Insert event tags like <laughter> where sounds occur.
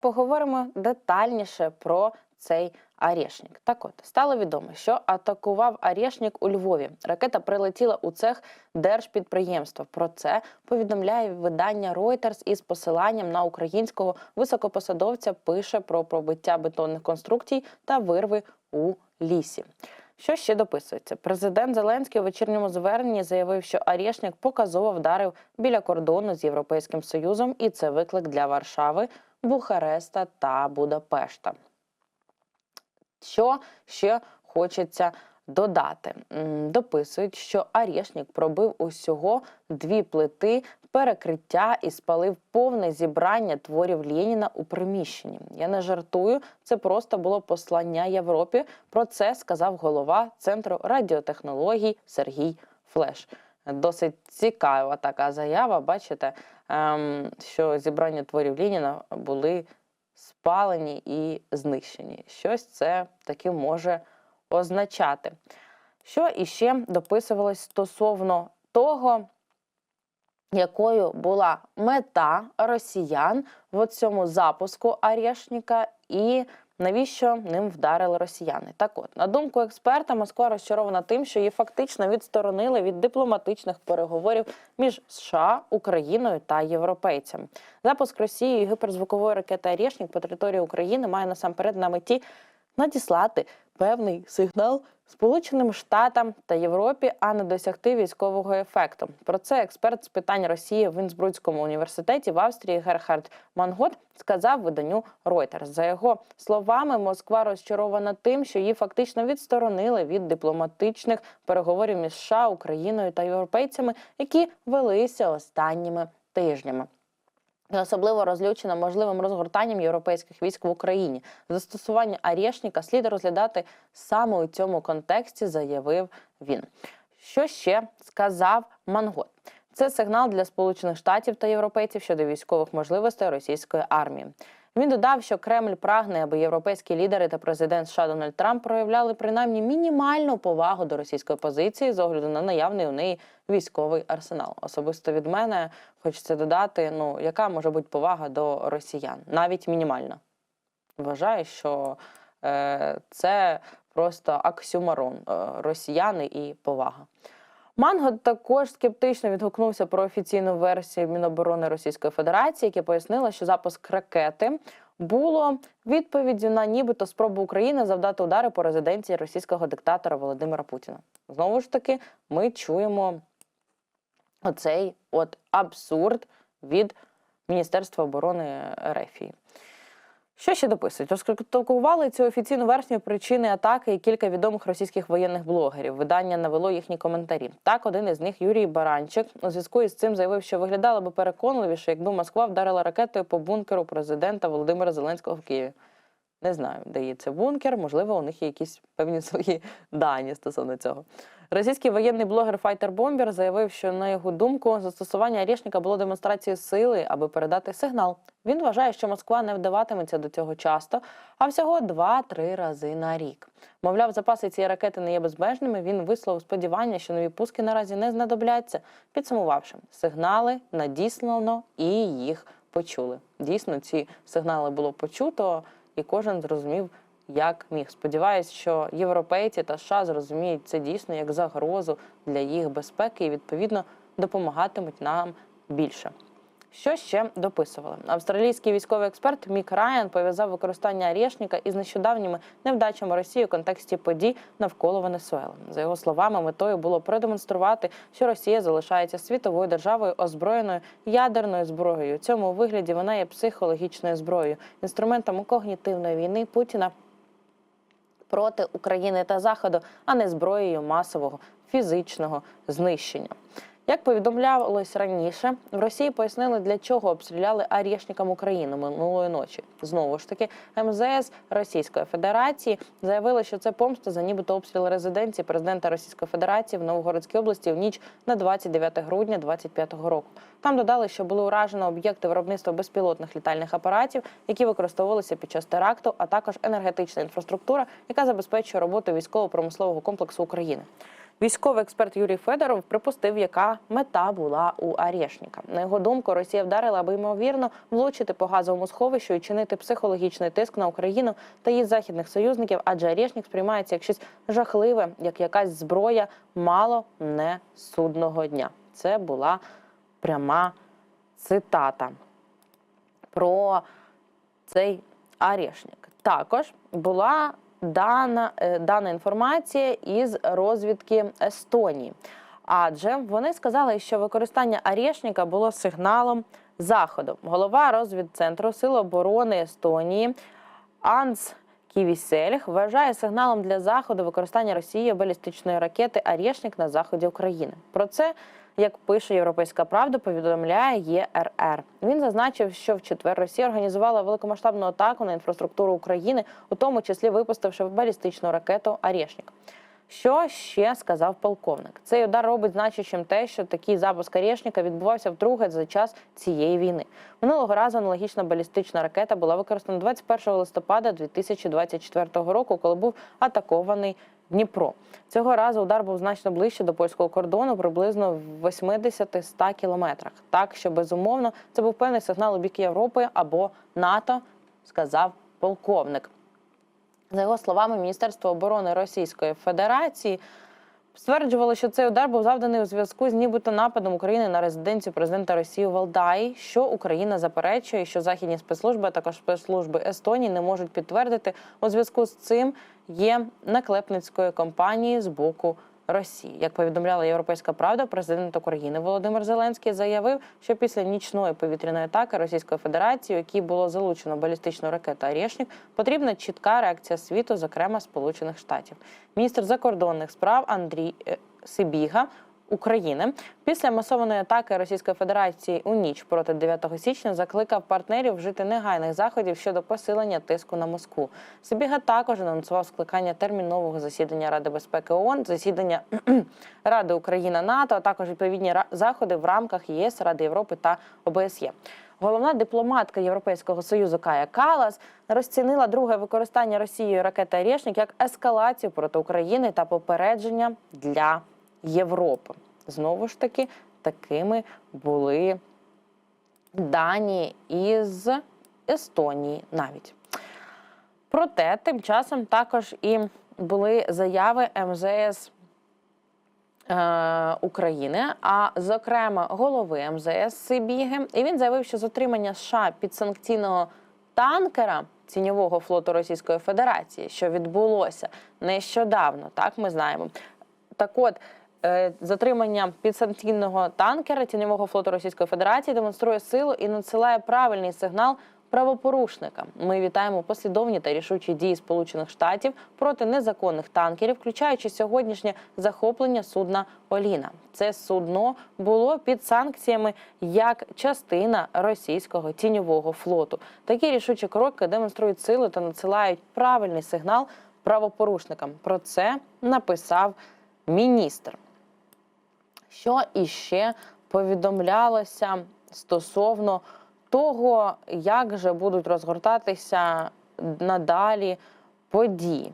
Поговоримо детальніше про цей Арєшнік. Так от стало відомо, що атакував Арєшнік у Львові. Ракета прилетіла у цех держпідприємства. Про це повідомляє видання Reuters із посиланням на українського високопосадовця. Пише про пробиття бетонних конструкцій та вирви у лісі. Що ще дописується? Президент Зеленський у вечірньому зверненні заявив, що Арєшнік показово вдарив біля кордону з Європейським Союзом, і це виклик для Варшави, Бухареста та Будапешта. Що ще хочеться додати? Дописують, що Арєшнік пробив усього дві плити перекриття і спалив повне зібрання творів Леніна у приміщенні. Я не жартую, це просто було послання Європі. Про це сказав голова центру радіотехнологій Сергій Флеш. Досить цікава така заява. Бачите, що зібрання творів Леніна були спалені і знищені. Щось це таки може означати. Що іще дописувалось стосовно того, якою була мета росіян в цьому запуску Арєшніка і навіщо ним вдарили росіяни? Так от, на думку експерта, Москва розчарована тим, що її фактично відсторонили від дипломатичних переговорів між США, Україною та європейцями. Запуск Росії гіперзвукової ракети Арєшнік по території України має насамперед на меті надіслати певний сигнал Сполученим Штатам та Європі, а не досягти військового ефекту. Про це експерт з питань Росії в Інсбрудському університеті в Австрії Герхард Мангот сказав виданню Reuters. За його словами, Москва розчарована тим, що її фактично відсторонили від дипломатичних переговорів між США, Україною та європейцями, які велися останніми тижнями. Особливо розлючена можливим розгортанням європейських військ в Україні. Застосування Арєшніка слід розглядати саме у цьому контексті, заявив він. Що ще сказав Мангот? Це сигнал для Сполучених Штатів та європейців щодо військових можливостей російської армії. Він додав, що Кремль прагне, аби європейські лідери та президент США Дональд Трамп проявляли принаймні мінімальну повагу до російської позиції з огляду на наявний у неї військовий арсенал. Особисто від мене хочеться додати: ну яка може бути повага до росіян, навіть мінімальна. Вважаю, що е, це просто аксюмарон е, росіяни і повага. Манго також скептично відгукнувся про офіційну версію Міноборони Російської Федерації, яке пояснило, що запуск ракети було відповіддю на нібито спробу України завдати удари по резиденції російського диктатора Володимира Путіна. Знову ж таки, ми чуємо оцей от абсурд від Міністерства оборони Рефії. Що ще дописують? Розкритикували цю офіційну версію причини атаки і кілька відомих російських воєнних блогерів. Видання навело їхні коментарі. Так, один із них, Юрій Баранчик, у зв'язку із цим заявив, що виглядало би переконливіше, якби Москва вдарила ракетою по бункеру президента Володимира Зеленського в Києві. Не знаю, де є це бункер, можливо, у них є якісь певні <laughs> свої дані стосовно цього. Російський воєнний блогер Файтер Бомбер заявив, що на його думку застосування Арєшніка було демонстрацією сили, аби передати сигнал. Він вважає, що Москва не вдаватиметься до цього часто, а всього 2-3 рази на рік. Мовляв, запаси цієї ракети не є безмежними. Він висловив сподівання, що нові пуски наразі не знадобляться, підсумувавши сигнали надіслано і їх почули. Дійсно, ці сигнали було почуто, і кожен зрозумів, як міг. Сподіваюсь, що європейці та США зрозуміють це дійсно як загрозу для їх безпеки і відповідно допомагатимуть нам більше. Що ще дописували? Австралійський військовий експерт Мік Райан пов'язав використання Арєшніка із нещодавніми невдачами Росії у контексті подій навколо Венесуели. За його словами, метою було продемонструвати, що Росія залишається світовою державою озброєною ядерною зброєю. У цьому вигляді вона є психологічною зброєю, інструментом когнітивної війни Путіна проти України та Заходу, а не зброєю масового фізичного знищення. Як повідомлялось раніше, в Росії пояснили, для чого обстріляли Арєшникам Україну минулої ночі. Знову ж таки, МЗС Російської Федерації заявили, що це помста за нібито обстріл резиденції президента Російської Федерації в Новгородській області в ніч на 29 грудня 2025 року. Там додали, що були уражено об'єкти виробництва безпілотних літальних апаратів, які використовувалися під час теракту, а також енергетична інфраструктура, яка забезпечує роботу військово-промислового комплексу України. Військовий експерт Юрій Федоров припустив, яка мета була у Арешника. На його думку, Росія вдарила, аби ймовірно влучити по газовому сховищу і чинити психологічний тиск на Україну та її західних союзників, адже Арешник сприймається як щось жахливе, як якась зброя мало не судного дня. Це була пряма цитата про цей Арешник. Також була дана, е, дана інформація із розвідки Естонії. Адже вони сказали, що використання Арешника було сигналом заходу. Голова розвідцентру Сил оборони Естонії Анс Ківісельх вважає сигналом для заходу використання Росією балістичної ракети Арешник на заході України. Про це як пише Європейська Правда, повідомляє ЄРР. Він зазначив, що в четвер Росія організувала великомасштабну атаку на інфраструктуру України, у тому числі випустивши балістичну ракету Арешник. Що ще сказав полковник? Цей удар робить значущим те, що такий запуск Арешника відбувався вдруге за час цієї війни. Минулого разу аналогічна балістична ракета була використана 21 листопада 2024 року, коли був атакований Дніпро. Цього разу удар був значно ближче до польського кордону, приблизно в 80-100 кілометрах. Так що безумовно це був певний сигнал у бік Європи або НАТО, сказав полковник. За його словами, Міністерство оборони Російської Федерації стверджувало, що цей удар був завданий у зв'язку з нібито нападом України на резиденцію президента Росії Валдай. Що Україна заперечує, що західні спецслужби, а також спецслужби Естонії не можуть підтвердити. У зв'язку з цим є наклепницької кампанії з боку. Росії, як повідомляла Європейська Правда, президент України Володимир Зеленський заявив, що після нічної повітряної атаки Російської Федерації, у якій було залучено балістичну ракету «Арєшнік», потрібна чітка реакція світу, зокрема Сполучених Штатів. Міністр закордонних справ Андрій е, Сибіга України після масованої атаки Російської Федерації у ніч проти 9 січня закликав партнерів вжити негайних заходів щодо посилення тиску на Москву. Сибіга також анонсував скликання термінового засідання Ради безпеки ООН, засідання <clears throat> Ради Україна НАТО, а також відповідні заходи в рамках ЄС, Ради Європи та ОБСЄ. Головна дипломатка Європейського союзу Кая Калас розцінила друге використання Росією ракети «Арєшнік» як ескалацію проти України та попередження для Європи. Знову ж таки, такими були дані із Естонії навіть. Проте, тим часом також і були заяви МЗС е, України, а зокрема голови МЗС Сибіги. І він заявив, що затримання США підсанкційного танкера ціньового флоту Російської Федерації, що відбулося нещодавно, так ми знаємо. Так от. Е, Затримання підсанкційного танкера тіньового флоту Російської Федерації демонструє силу і надсилає правильний сигнал правопорушникам. Ми вітаємо послідовні та рішучі дії Сполучених Штатів проти незаконних танкерів, включаючи сьогоднішнє захоплення судна Оліна. Це судно було під санкціями як частина російського тіньового флоту. Такі рішучі кроки демонструють силу та надсилають правильний сигнал правопорушникам. Про це написав міністр. Що іще повідомлялося стосовно того, як же будуть розгортатися надалі події.